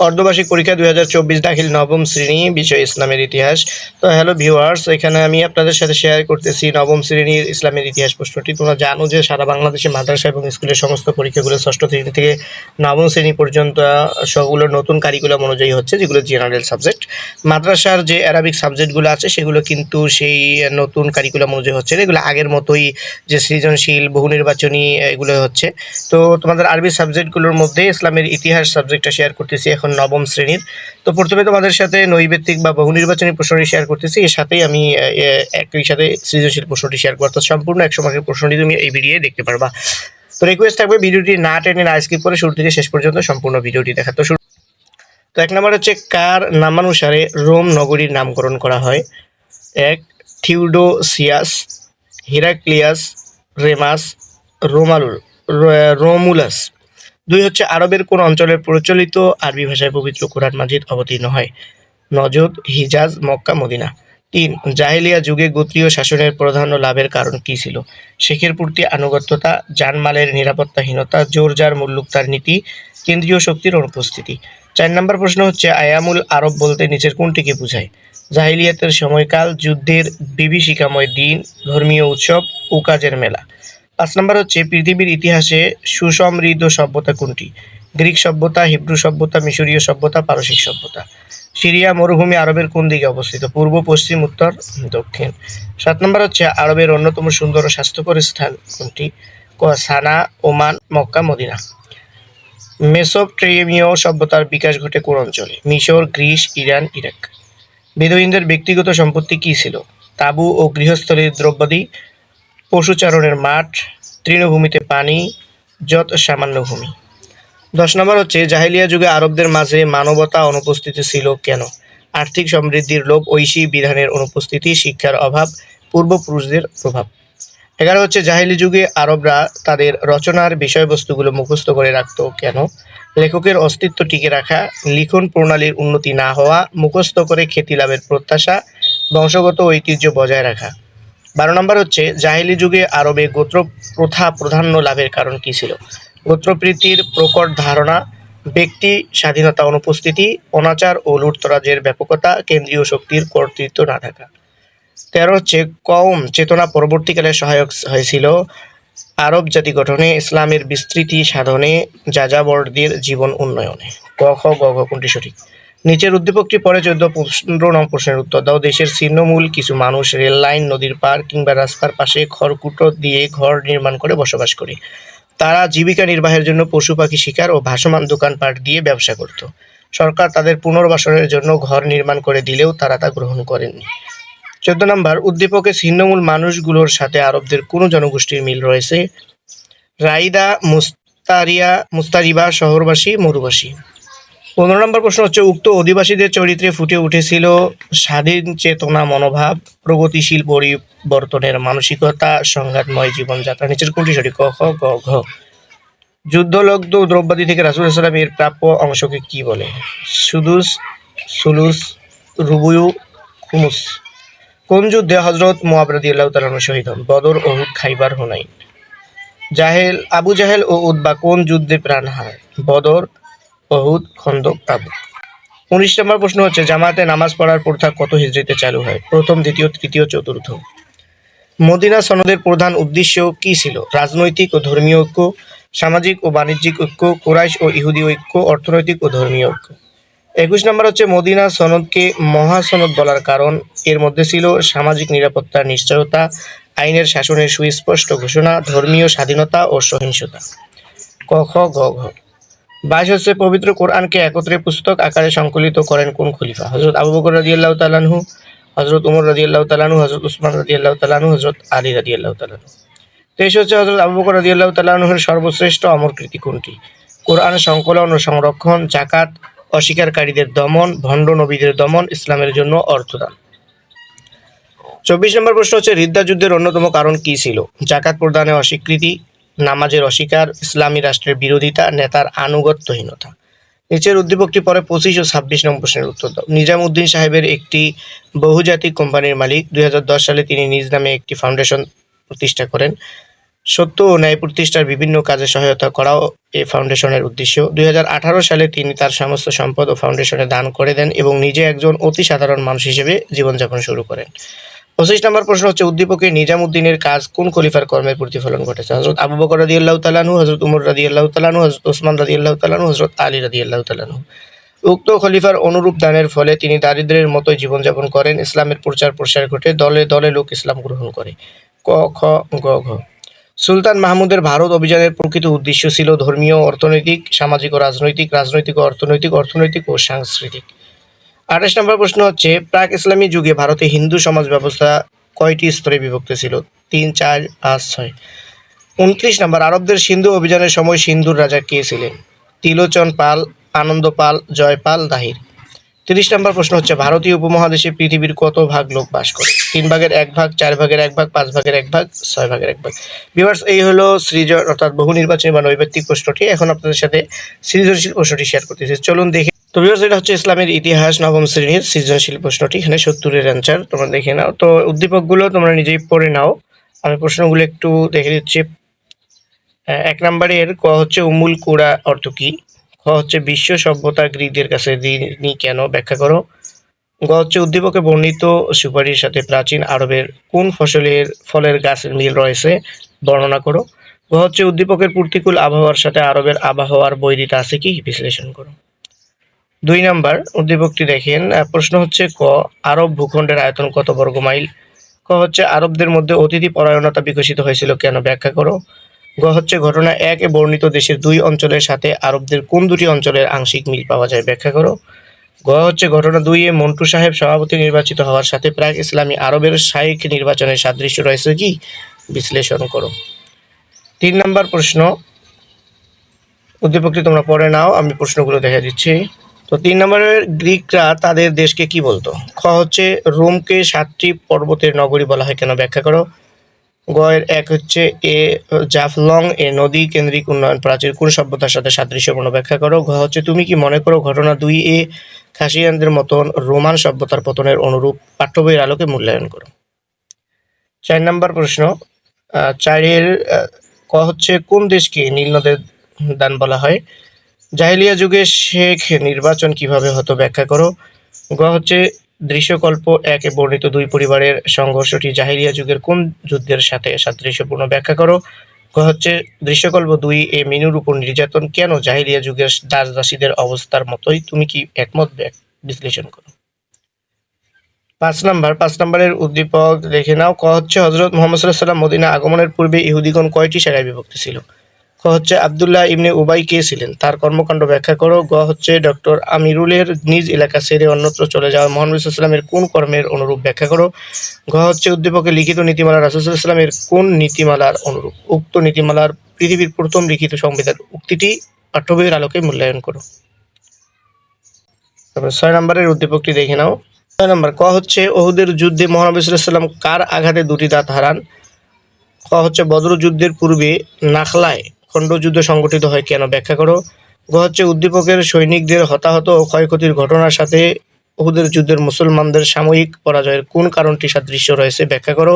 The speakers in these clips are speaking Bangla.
অর্ধবার্ষিক পরীক্ষা দুই হাজার চব্বিশ দাখিল নবম শ্রেণি বিষয় ইসলামের ইতিহাস। তো হ্যালো ভিউয়ার্স এখানে আমি আপনাদের সাথে শেয়ার করতেছি নবম শ্রেণির ইসলামের ইতিহাস প্রশ্নটি। তোমরা জানো যে সারা বাংলাদেশে মাদ্রাসা এবং স্কুলের সমস্ত পরীক্ষাগুলো ষষ্ঠ শ্রেণি থেকে নবম শ্রেণি পর্যন্ত সবগুলো নতুন কারিকুলাম অনুযায়ী হচ্ছে, যেগুলো জেনারেল সাবজেক্ট মাদ্রাসার যে অ্যারাবিক সাবজেক্টগুলো আছে, সেগুলো কিন্তু সেই নতুন কারিকুলাম অনুযায়ী হচ্ছে এগুলো আগের মতোই যে সৃজনশীল, বহু নির্বাচনী, এগুলো হচ্ছে। তো তোমাদের আরবি সাবজেক্টগুলোর মধ্যে ইসলামের ইতিহাস সাবজেক্টটা শেয়ার করতেছি। নবম শ্রেণির। তো প্রথমে তোমাদের সাথে নৈবেত্তিক বা বহু নির্বাচনী প্রশ্নটি শেয়ার করতেছি। এর সাথেই আমি একই সাথে সৃজনশীল প্রশ্নটি শেয়ার করতে সম্পূর্ণ একশো মার্কের প্রশ্নটি তুমি এই ভিডিওয়ে দেখতে পারবা। তো রিকোয়েস্ট থাকবে ভিডিওটি না টেনে না স্কিপ করে শুরু থেকে শেষ পর্যন্ত সম্পূর্ণ ভিডিওটি দেখা। তো শুরু তো এক নম্বর হচ্ছে, কার নামানুসারে রোম নগরীর নামকরণ করা হয়? এক থিউডোসিয়াস হিরাক্লিয়াস, রেমাস, রোমালুল রোমুলাস। দুই হচ্ছে আরবের কোন অঞ্চলের প্রচলিত আরবি ভাষায় পবিত্র কোরআন মাজিদ অবতীর্ণ হয়। নজদ, হিজাজ, মক্কা, মদিনা। তিন, জাহেলিয়া যুগে গোত্রীয় শাসনের প্রাধান্য লাভের কারণ কী ছিল? শেখের প্রতি, আনুগত্যতা, জানমালের নিরাপত্তাহীনতা, জোরজার মুল্লুকতার নীতি, কেন্দ্রীয় শক্তির অনুপস্থিতি। চার নম্বর প্রশ্ন হচ্ছে, আয়ামুল আরব বলতে নিচের কোনটিকে বোঝায়? জাহিলিয়াতের সময়কাল, যুদ্ধের বিভীষিকাময় দিন, ধর্মীয় উৎসব ও কাজের মেলা। পাঁচ নম্বর হচ্ছে, পৃথিবীর ইতিহাসে সুসমৃদ্ধ সভ্যতা কোনটি? গ্রিক সভ্যতা, হিব্রু সভ্যতা, মিশরীয় সভ্যতা, পারসিক সভ্যতা। সিরিয়া, মরুভূমি, আরবের কোন দিকে অবস্থিত? পূর্ব, পশ্চিম, উত্তর, দক্ষিণ। সাত নম্বর হচ্ছে, আরবের অন্যতম সুন্দর স্বাস্থ্যকর স্থান কোনটি? সানা, ওমান, মক্কা, মদিনা। মেসোপটেমিয় সভ্যতার বিকাশ ঘটে কোন অঞ্চলে? মিশর, গ্রিস, ইরান, ইরাক। বেদুইনদের ব্যক্তিগত সম্পত্তি কী ছিল? তাঁবু ও গৃহস্থলীর দ্রব্যাদি পশুচারণের মাঠ, তৃণভূমিতে পানি, যত সামান্য ভূমি। দশ নম্বর হচ্ছে, জাহেলিয়া যুগে আরবদের মাঝে মানবতা অনুপস্থিতি ছিল কেন? আর্থিক সমৃদ্ধির লোভ ঐশী বিধানের অনুপস্থিতি, শিক্ষার অভাব, পূর্বপুরুষদের প্রভাব। এগারো হচ্ছে, জাহেলি যুগে আরবরা তাদের রচনার বিষয়বস্তুগুলো মুখস্থ করে রাখত কেন? লেখকের অস্তিত্ব টিকে রাখা, লিখন প্রণালীর উন্নতি না হওয়া, মুখস্থ করে খ্যাতি লাভের প্রত্যাশা, বংশগত ঐতিহ্য বজায় রাখা। বারো নম্বর হচ্ছে, জাহেলি যুগে আরবে গোত্র প্রথা প্রাধান্য লাভের কারণ কি ছিল? গোত্রপ্রীতির প্রকট ধারণা, ব্যক্তি, স্বাধীনতা অনুপস্থিতি, অনাচার ও লুটতরাজের ব্যাপকতা, কেন্দ্রীয় শক্তির কর্তৃত্ব না থাকা। তেরো হচ্ছে কম চেতনা পরবর্তীকালে সহায়ক হয়েছিল। আরব জাতি গঠনে, ইসলামের বিস্তৃতি সাধনে, যাযাবরদের জীবন উন্নয়নে। ক খ গ কোনটি সঠিক? নিচের উদ্দীপকটি পরে চোদ্দ পনেরো নং প্রশ্নের উত্তর দাও। দেশের ছিন্নমূল কিছু মানুষ রেল লাইন, নদীর পার কিংবা রাস্তার পাশে খড়কুটো দিয়ে ঘর নির্মাণ করে বসবাস করে। তারা জীবিকা নির্বাহের জন্য পশু পাখি শিকার ও ভাসমান দোকানপাট দিয়ে ব্যবসা করত। সরকার তাদের পুনর্বাসনের জন্য ঘর নির্মাণ করে দিলেও তারা তা গ্রহণ করেননি। চোদ্দ নম্বর, উদ্দীপকে ছিন্নমূল মানুষগুলোর সাথে আরবদের কোন জনগোষ্ঠীর মিল রয়েছে? রাইদা, মুস্তারিয়া, মুস্তারিবা শহরবাসী, মরুবাসী। পনেরো নম্বর প্রশ্ন হচ্ছে, উক্ত অধিবাসীদের চরিত্রে ফুটে উঠেছিল স্বাধীন চেতনা, মনোভাব, প্রগতিশীল পরিবর্তনের মানসিকতা, সংঘাতময় জীবনযাত্রা। নিচের কোনটি সঠিক? ক, খ, গ, ঘ। যুদ্ধলগ্ধ দ্রব্যাদি থেকে রাসুল ইসলাম এর প্রাপ্য অংশকে কি বলে? সুদুস, সুলুস, রুবুয়ু, খুমুস। কোন যুদ্ধে হজরত মুআব রাদিয়াল্লাহু তাআলা শহীদ হন? বদর ওহুদ খাইবার, হুনাইন। জাহেল, আবু জাহেল ও উদ্বা কোন যুদ্ধে প্রাণ হারায়? বদর ওহুদ খন্দক তাবু উনিশ নম্বর প্রশ্ন হচ্ছে জামাতে নামাজ পড়ার প্রথা কত হিজড়িতে চালু হয়? প্রথম, দ্বিতীয়, তৃতীয়, চতুর্থ। মদিনা সনদের প্রধান উদ্দেশ্য কি ছিল? রাজনৈতিক ও ধর্মীয় ঐক্য, সামাজিক ও বাণিজ্যিক ঐক্য, কোরাইশ ও ইহুদি ঐক্য, অর্থনৈতিক ও ধর্মীয় ঐক্য। একুশ নম্বর হচ্ছে, মদিনা সনদকে মহাসনদ বলার কারণ এর মধ্যে ছিল সামাজিক নিরাপত্তার নিশ্চয়তা, আইনের শাসনের সুস্পষ্ট ঘোষণা, ধর্মীয় স্বাধীনতা ও সহিংসতা। ক, খ, গ, ঘ। বাইশ হচ্ছে পবিত্র কোরআনকে একত্রে পুস্তক আকারে সংকলিত করেন কোন খলিফা? হজরত আবু বকর রাদিয়াল্লাহ তালানহু হজরত উমর রাদিয়াল্লাহ তালানহু হজরত উসমান রাদিয়াল্লাহ তালানহু হজরত আলী রাদিয়াল্লাহ তালানহু তেইশ হচ্ছে হজরত আবু বকর রাদিয়াল্লাহ তালানহুর সর্বশ্রেষ্ঠ অমর কৃতি কোনটি? কোরআন সংকলন ও সংরক্ষণ, জাকাত, অস্বীকারীদের দমন, ভণ্ড নবীদের দমন, ইসলামের জন্য অর্থদান। চব্বিশ নম্বর প্রশ্ন হচ্ছে, রিদ্দা যুদ্ধের অন্যতম কারণ কি ছিল? জাকাত প্রদানে অস্বীকৃতি নামাজের অস্বীকার, ইসলামী রাষ্ট্রের বিরোধিতা, নেতার আনুগত্যহীনতা। নিচের উদ্দীপকটি পরে পঁচিশ ও ছাব্বিশ নম্বর প্রশ্নের উত্তর দাও। নিজামউদ্দিন সাহেবের একটি বহুজাতিক কোম্পানির মালিক দু হাজার দশ সালে তিনি নিজ নামে একটি ফাউন্ডেশন প্রতিষ্ঠা করেন। সত্য ও ন্যায় প্রতিষ্ঠার বিভিন্ন কাজে সহায়তা করাও এই ফাউন্ডেশনের উদ্দেশ্য। দুই হাজার আঠারো সালে তিনি তার সমস্ত সম্পদ ও ফাউন্ডেশনে দান করে দেন এবং নিজে একজন অতি সাধারণ মানুষ হিসেবে জীবনযাপন শুরু করেন। পঁচিশ নম্বর প্রশ্ন হচ্ছে উদ্দীপকে নিজামুদ্দিনের কাজ কোন খলিফার কর্মের প্রতিফলন ঘটেছে? হজরত আবু বকর রাদি আল্লাহ তালানু হজরত উমর রাদি আল্লাহ তালানু হজরত ওসমান রাদি আল্লাহ তালানু হজরত আলী রাদি আল্লাহ তালানু উক্ত খলিফার অনুরূপ দানের ফলে তিনি দারিদ্রের মতো জীবনযাপন করেন, ইসলামের প্রচার প্রসার ঘটে, দলে দলে লোক ইসলাম গ্রহণ করে। ক, খ, গ, ঘ। সুলতান মাহমুদের ভারত অভিযানের প্রকৃত উদ্দেশ্য ছিল ধর্মীয়, অর্থনৈতিক, সামাজিক ও রাজনৈতিক রাজনৈতিক অর্থনৈতিক অর্থনৈতিক ও সাংস্কৃতিক। আঠাশ নম্বর প্রশ্ন হচ্ছে, প্রাক ইসলামী যুগে ভারতে হিন্দু সমাজ ব্যবস্থা কয়টি স্তরে বিভক্ত ছিল? তিন, চার, পাঁচ, ছয়। উনত্রিশ নম্বর, আরবদের সিন্ধু অভিযানের সময় সিন্ধুর রাজা কে ছিলেন? তিলোচন পাল, আনন্দ পাল জয়পাল দাহির। তিরিশ নম্বর প্রশ্ন হচ্ছে, ভারতীয় উপমহাদেশে পৃথিবীর কত ভাগ লোক বাস করে? তিন ভাগের এক ভাগ, চার ভাগের এক ভাগ, পাঁচ ভাগের এক ভাগ, ছয় ভাগের এক ভাগ। বিভার্স এই হলো সৃজন অর্থাৎ বহু নির্বাচনী বা নৈবেত্তিক প্রশ্নটি। এখন আপনাদের সাথে সৃজনশীল প্রশ্নটি শেয়ার করতেছি। চলুন দেখে তো ভিউয়ার্স এটা হচ্ছে ইসলামের ইতিহাস নবম শ্রেণির সৃজনশীল প্রশ্নটি। এখানে সত্তরের অ্যান্সার তোমরা দেখে নাও। তো উদ্দীপকগুলো তোমরা নিজেই পড়ে নাও। আমি প্রশ্নগুলো একটু দেখে দিচ্ছি। এক নম্বরের, ক হচ্ছে উমুল কুড়া অর্থ কি? খ হচ্ছে বিশ্ব সভ্যতা গ্রিকদের কাছে ঋণী কেন? ব্যাখ্যা করো। গ হচ্ছে উদ্দীপকে বর্ণিত সুপারির সাথে প্রাচীন আরবের কোন ফসলের ফলের গাছের মিল রয়েছে? বর্ণনা করো। গ হচ্ছে উদ্দীপকের প্রতিকূল আবহাওয়ার সাথে আরবের আবহাওয়ার বৈরিতা আছে কি? বিশ্লেষণ করো। দুই নাম্বার, উদ্দীপকটি দেখেন প্রশ্ন হচ্ছে ক, আরব ভূখণ্ডের আয়তন কত বর্গ মাইল? ক হচ্ছে, আরবদের মধ্যে অতিথি পরায়ণতা বিকশিত হয়েছিল কেন? ব্যাখ্যা করো। গ হচ্ছে, ঘটনা এক বর্ণিত দেশের দুই অঞ্চলের সাথে আরবদের কোন দুটি অঞ্চলের আংশিক মিল পাওয়া যায়? ব্যাখ্যা করো। গ হচ্ছে, ঘটনা দুই এ মন্টু সাহেব সভাপতি নির্বাচিত হওয়ার সাথে প্রাক ইসলামী আরবের শাইখ নির্বাচনের সাদৃশ্য রয়েছে কি? বিশ্লেষণ করো। তিন নম্বর প্রশ্ন। উদ্দীপকটি তোমরা পড়ে নাও, আমি প্রশ্নগুলো দেখা দিচ্ছি। তো তিন নম্বরের গ্রিকরা তাদের দেশকে কি বলতো? খ হচ্ছে রোমকে সাতটি পর্বতের নগরী বলা হয়। কেন? ব্যাখ্যা করো। গ এর এক হচ্ছে এ, জাফলং, এ নদী, কেন্দ্রিক উন্নয়ন প্রাচীর কোন সভ্যতার সাথে সাদৃশ্যপূর্ণ? ব্যাখ্যা করো। ঘ হচ্ছে তুমি কি মনে করো ঘটনা দুই এ খাসিয়ানদের মতন রোমান সভ্যতার পতনের অনুরূপ পাঠ্য বইয়ের আলোকে মূল্যায়ন করো? চার নম্বর প্রশ্ন চারের ক হচ্ছে কোন দেশকে নীল নদের দান বলা হয়? জাহেলিয়া যুগে শেখ নির্বাচন কীভাবে হতো ব্যাখ্যা করো। গ হচ্ছে দৃশ্যকল্প একে বর্ণিত দুই পরিবারের সংঘর্ষটি জাহিলিয়া যুগের কোন যুদ্ধের সাথে সাদৃশ্যপূর্ণ ব্যাখ্যা করো। গ হচ্ছে দৃশ্যকল্প দুই এ মিনুর উপর নির্যাতন কেন জাহিলিয়া যুগের দাস দাসীদের অবস্থার মতোই? তুমি কি একমত? বিশ্লেষণ করো। পাঁচ নাম্বার, পাঁচ নাম্বারের উদ্দীপক দেখে নাও। ক হচ্ছে হজরত মোহাম্মদ সাল্লাহ মদিনা আগমনের পূর্বে ইহুদিগণ কয়টি সেরায় বিভক্ত ছিল? হচ্ছে আবদুল্লাহ ইবনে উবাই কে ছিলেন? তার কর্মকাণ্ড ব্যাখ্যা করো। গ হচ্ছে ডক্টর আমিরুলের নিজ এলাকা ছেড়ে অন্যত্র চলে যাওয়া। মোহাম্মদ ইসলামের কোন কর্মের অনুরূপ ব্যাখ্যা করো? ঘ হচ্ছে উদ্দীপকে লিখিত নীতিমালা। রাসুলামের কোন নীতিমালার অনুরূপ? উক্ত নীতিমালার পৃথিবীর প্রথম লিখিত সংবিধান উক্তিটি পাঠ্যবইয়ের আলোকে মূল্যায়ন করো। তারপর ছয় নম্বরের উদ্দীপকটি দেখে নাও। ছয় নম্বর, ক হচ্ছে ওহুদের যুদ্ধে মহানবী সাল্লাম কার আঘাতে দুটি দাঁত হারান? খ হচ্ছে বদর যুদ্ধের পূর্বে নাখলায় খণ্ডযুদ্ধ সংগঠিত হয়, কেন ব্যাখ্যা করো? গ হচ্ছে উদ্দীপকের সৈনিকদের হতাহত ও ক্ষয়ক্ষতির ঘটনার সাথে উহুদের যুদ্ধের মুসলমানদের সাময়িক পরাজয়ের কোন কারণটি সাদৃশ্য রয়েছে ব্যাখ্যা করো।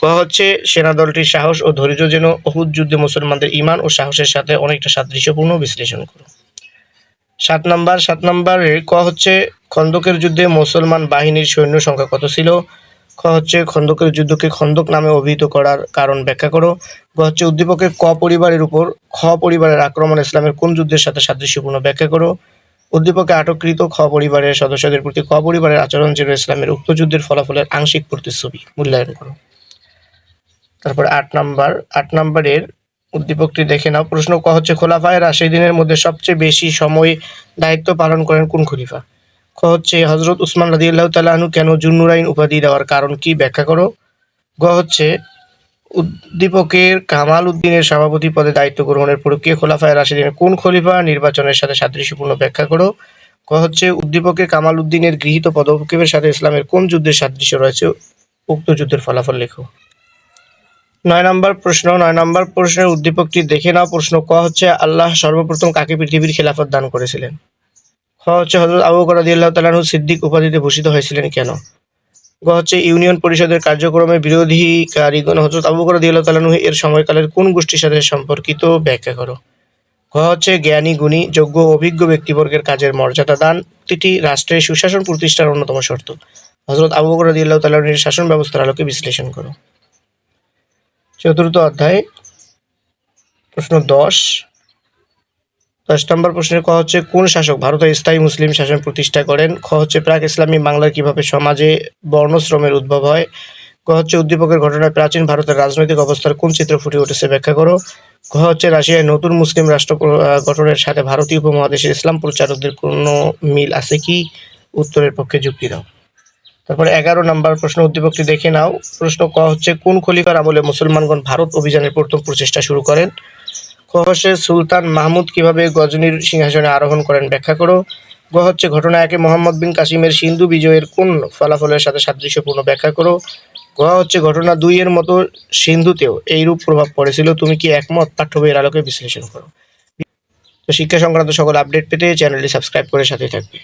ক হচ্ছে সেনাদলটির সাহস ও ধৈর্য যেন উহুদ যুদ্ধে মুসলমানদের ইমান ও সাহসের সাথে অনেকটা সাদৃশ্যপূর্ণ বিশ্লেষণ করো। সাত নম্বর, সাত নাম্বারে ক হচ্ছে, খন্দকের যুদ্ধে মুসলমান বাহিনীর সৈন্য সংখ্যা কত ছিল? খ হচ্ছে খন্দকের যুদ্ধকে খন্দক নামে অভিহিত করার কারণ ব্যাখ্যা করো। গ হচ্ছে উদ্দীপকের ক পরিবারের উপর, খ পরিবারের আক্রমণ ইসলামের কোন যুদ্ধের সাথে সাদৃশ্যপূর্ণ ব্যাখ্যা করো? উদ্দীপকে আটককৃত খ পরিবারের সদস্যদের প্রতি ক পরিবারের আচরণ ছিল ইসলামের উক্ত যুদ্ধের ফলাফলের আংশিক প্রতিচ্ছবি। মূল্যায়ন করো। তারপর আট নাম্বার, আট নাম্বারের উদ্দীপকটি দেখে নাও। প্রশ্ন, ক হচ্ছে খোলাফায় রাশিদিনের মধ্যে সবচেয়ে বেশি সময় দায়িত্ব পালন করেন কোন খলিফা? খ হচ্ছে হজরত উসমান রাদিয়াল্লাহ তালাহনু কেন জুন্নুরাইন উপাধি দেওয়ার কারণ কি ব্যাখ্যা করো? গ হচ্ছে, উদ্দীপকের কামাল উদ্দিনের সভাপতি পদে দায়িত্ব গ্রহণের প্রক্রিয়া খোলাফায় রাশিদিনের কোন খলিফা নির্বাচনের সাথে সাদৃশ্যপূর্ণ ব্যাখ্যা করো? ক হচ্ছে উদ্দীপকে কামাল উদ্দিনের গৃহীত পদক্ষেপের সাথে ইসলামের কোন যুদ্ধের সাদৃশ্য রয়েছে? উক্ত যুদ্ধের ফলাফল লেখো। নয় নম্বর প্রশ্ন, নয় নম্বর প্রশ্নের উদ্দীপকটি দেখে নাও প্রশ্ন। ক হচ্ছে, আল্লাহ সর্বপ্রথম কাকে পৃথিবীর খেলাফত দান করেছিলেন? হচ্ছে হজরত আবু বকর রাদিয়াল্লাহু সিদ্দিক উপাধিতে ভূষিত হয়েছিলেন কেন? গ হচ্ছে ইউনিয়ন পরিষদের কার্যক্রমে বিরোধীকারীগণ হজরত আবু বকর রাদিয়াল্লাহু এর সময়কালের কোন গোষ্ঠীর সাথে সম্পর্কিত ব্যাখ্যা করো? গ হচ্ছে জ্ঞানী, গুণী, যোগ্য অভিজ্ঞ ব্যক্তিবর্গের কাজের মর্যাদা দান প্রতিটি রাষ্ট্রের সুশাসন প্রতিষ্ঠার অন্যতম শর্ত। হজরত আবু বকর রাদিয়াল্লাহু শাসন ব্যবস্থার আলোকে বিশ্লেষণ করো। চতুর্থ অধ্যায়, প্রশ্ন দশ দশ নম্বর প্রশ্নের ক হচ্ছে, কোন শাসক ভারতে স্থায়ী মুসলিম শাসন প্রতিষ্ঠা করেন? খ হচ্ছে, প্রাক ইসলামী বাংলার কীভাবে সমাজে বর্ণশ্রমের উদ্ভব হয়? ক হচ্ছে, উদ্দীপকের ঘটনায় প্রাচীন ভারতের রাজনৈতিক অবস্থার কোন চিত্র ফুটে উঠেছে ব্যাখ্যা করো? খ হচ্ছে, রাশিয়ায় নতুন মুসলিম রাষ্ট্র গঠনের সাথে ভারতীয় উপমহাদেশের ইসলাম প্রচারকদের কোনো মিল আছে কি? উত্তরের পক্ষে যুক্তি দাও। তারপরে এগারো নম্বর প্রশ্ন, উদ্দীপকটি দেখে নাও। প্রশ্ন, ক হচ্ছে, কোন খলিফার আমলে মুসলমানগণ ভারত অভিযানের প্রথম প্রচেষ্টা শুরু করেন? হচ্ছে সুলতান মাহমুদ কীভাবে গজনীর সিংহাসনে আরোহণ করেন ব্যাখ্যা করো। গ হচ্ছে, ঘটনা একে মোহাম্মদ বিন কাসিমের সিন্ধু বিজয়ের কোন ফলাফলের সাথে সাদৃশ্যপূর্ণ ব্যাখ্যা করো। গ হচ্ছে, ঘটনা দুই এর মতো সিন্ধুতেও এইরূপ প্রভাব পড়েছিল। তুমি কি একমত? পাঠ্য বইয়ের আলোকে বিশ্লেষণ করো। তো শিক্ষা সংক্রান্ত সকল আপডেট পেতে চ্যানেলটি সাবস্ক্রাইব করে সাথে থাকবে।